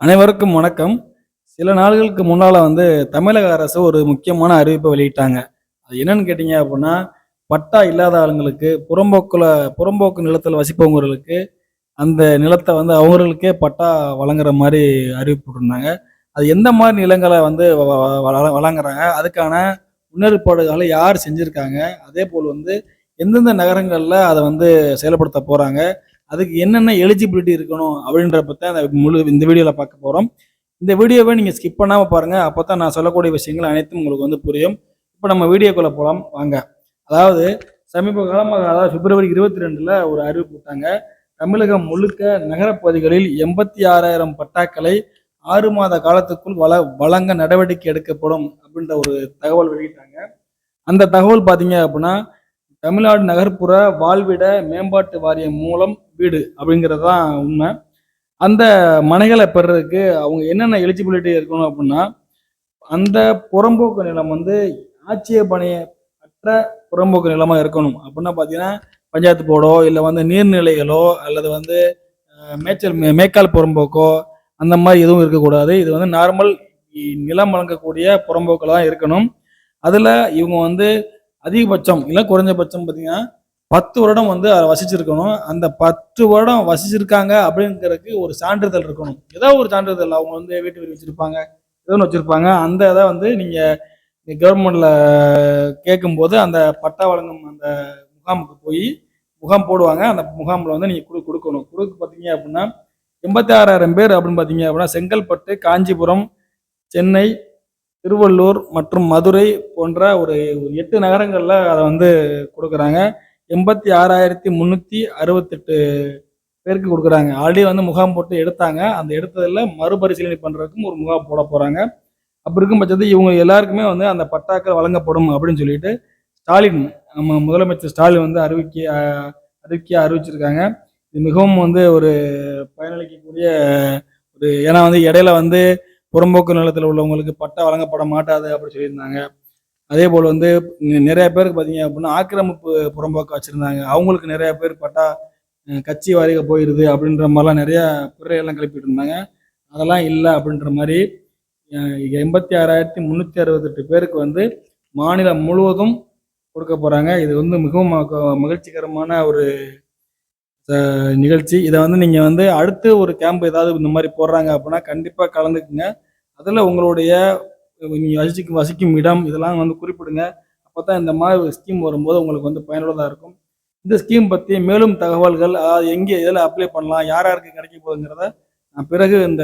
அனைவருக்கும் வணக்கம். சில நாள்களுக்கு முன்னால் வந்து தமிழக அரசு ஒரு முக்கியமான அறிவிப்பை வெளியிட்டாங்க. அது என்னன்னு கேட்டிங்க அப்படின்னா பட்டா இல்லாத ஆளுங்களுக்கு புறம்போக்குல புறம்போக்கு நிலத்தில் வசிப்பவங்களுக்கு அந்த நிலத்தை வந்து அவங்களுக்கே பட்டா வழங்குற மாதிரி அறிவிப்பு போட்டிருந்தாங்க அது எந்த மாதிரி நிலங்களை வந்து வ- வழங்குறாங்க? அதுக்கான முன்னேற்பாடுகளை யார் செஞ்சுருக்காங்க? அதே போல் வந்து எந்தெந்த நகரங்களில் அதை வந்து செயல்படுத்த போகிறாங்க அதுக்கு என்னென்ன எலிஜிபிலிட்டி இருக்கணும் அப்படின்ற பற்றி அந்த முழு இந்த வீடியோவில் பார்க்க போகிறோம் இந்த வீடியோவை நீங்கள் ஸ்கிப் பண்ணாமல் பாருங்கள் அப்போ தான் நான் சொல்லக்கூடிய விஷயங்கள் அனைத்தும் உங்களுக்கு வந்து புரியும். இப்போ நம்ம வீடியோக்குள்ளே போகலாம் வாங்க. அதாவது சமீப காலமாக அதாவது பிப்ரவரி இருபத்தி ரெண்டில் ஒரு அறிவு விட்டாங்க தமிழகம் முழுக்க நகரப்பகுதிகளில் எண்பத்தி ஆறாயிரம் பட்டாக்களை ஆறு மாத காலத்துக்குள் வள வழங்க நடவடிக்கை எடுக்கப்படும் அப்படின்ற ஒரு தகவல் வெளியிட்டாங்க. அந்த தகவல் பார்த்தீங்க அப்படின்னா தமிழ்நாடு நகர்ப்புற வாழ்விட மேம்பாட்டு வாரியம் மூலம் வீடு அப்படிங்கிறது தான் உண்மை. அந்த மனைகளை பெறதுக்கு அவங்க என்னென்ன எலிஜிபிலிட்டி இருக்கணும் அப்படின்னா அந்த புறம்போக்கு நிலம் வந்து ஆட்சேபணைய அற்ற புறம்போக்கு நிலமாக இருக்கணும். அப்படின்னா பார்த்தீங்கன்னா பஞ்சாயத்து போர்டோ இல்லை வந்து நீர்நிலைகளோ அல்லது வந்து மேய்ச்சல் மேய்க்கால் புறம்போக்கோ அந்த மாதிரி எதுவும் இருக்கக்கூடாது. இது வந்து நார்மல் நிலம் வழங்கக்கூடிய புறம்போக்கில் தான் இருக்கணும். அதில் இவங்க வந்து அதிகபட்சம் இல்லை குறைஞ்சபட்சம் பார்த்தீங்கன்னா பத்து வருடம் வந்து அதை வசிச்சிருக்கணும். அந்த பத்து வருடம் வசிச்சிருக்காங்க அப்படிங்கிறதுக்கு ஒரு சான்றிதழ் இருக்கணும். ஏதோ ஒரு சான்றிதழ் அவங்க வந்து வீட்டு வீடு வச்சிருப்பாங்க. ஏதோ ஒன்று வச்சிருப்பாங்க. அந்த இதை வந்து நீங்கள் கவர்மெண்ட்ல கேட்கும்போது அந்த பட்டா வழங்கும் அந்த முகாமுக்கு போய் முகாம் போடுவாங்க. அந்த முகாமில் வந்து நீங்கள் கொடு கொடுக்கணும். கொடுக்க பார்த்தீங்க அப்படின்னா எண்பத்தி ஆறாயிரம் பேர் அப்படின்னு பார்த்தீங்க அப்படின்னா செங்கல்பட்டு காஞ்சிபுரம் சென்னை திருவள்ளூர் மற்றும் மதுரை போன்ற ஒரு எட்டு நகரங்களில் அதை வந்து கொடுக்குறாங்க. எண்பத்தி ஆறாயிரத்தி முந்நூற்றி அறுபத்தெட்டு பேருக்கு கொடுக்குறாங்க. ஆல்ரெடி வந்து முகாம் போட்டு எடுத்தாங்க. அந்த எடுத்ததில் மறுபரிசீலனை பண்ணுறதுக்கும் ஒரு முகாம் போட போகிறாங்க அப்படி இருக்கும் பட்சத்தில் இவங்க எல்லாருக்குமே வந்து அந்த பட்டாக்கள் வழங்கப்படும் அப்படின்னு சொல்லிட்டு ஸ்டாலின் நம்ம முதலமைச்சர் ஸ்டாலின் வந்து அறிவிக்க அறிவிக்கையாக அறிவிக்க அறிவிச்சிருக்காங்க. இது மிகவும் வந்து ஒரு பயனளிக்கக்கூடிய ஒரு ஏன்னா வந்து இடையில வந்து புறம்போக்கு நிலத்தில் உள்ளவங்களுக்கு பட்டா வழங்கப்பட மாட்டாது அப்படின்னு சொல்லியிருந்தாங்க. அதே போல் வந்து நிறைய பேருக்கு பார்த்தீங்க அப்படின்னா ஆக்கிரமிப்பு புறம்போக்கு வச்சுருந்தாங்க. அவங்களுக்கு நிறைய பேர் பட்டா கட்சி வாரிக போயிடுது அப்படின்ற மாதிரிலாம் நிறையா பிறையெல்லாம் கிளப்பிட்டு இருந்தாங்க அதெல்லாம் இல்லை அப்படின்ற மாதிரி எண்பத்தி ஆறாயிரத்தி முந்நூற்றி அறுபத்தெட்டு பேருக்கு வந்து மாநிலம் முழுவதும் கொடுக்க போகிறாங்க இது வந்து மிகவும் மகிழ்ச்சிகரமான ஒரு நிகழ்ச்சி. இதை வந்து நீங்கள் வந்து அடுத்து ஒரு கேம்ப் ஏதாவது இந்த மாதிரி போடுறாங்க அப்படின்னா கண்டிப்பாக கலந்துக்குங்க. அதில் உங்களுடைய நீங்கள் வசிக்கும் வசிக்கும் இடம் இதெல்லாம் வந்து குறிப்பிடுங்க. அப்போ தான் இந்த மாதிரி ஒரு ஸ்கீம் வரும்போது உங்களுக்கு வந்து பயனுள்ளதாக இருக்கும். இந்த ஸ்கீம் பற்றி மேலும் தகவல்கள் அதாவது எங்கே இதில் அப்ளை பண்ணலாம் யார் யாருக்கு கிடைக்க போகுதுங்கிறத நான் பிறகு இந்த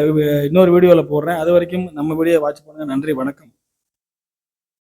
இன்னொரு வீடியோவில் போடுறேன். அது வரைக்கும் நம்ம வீடியோ வாட்ச் பண்ணுங்கள் நன்றி வணக்கம்.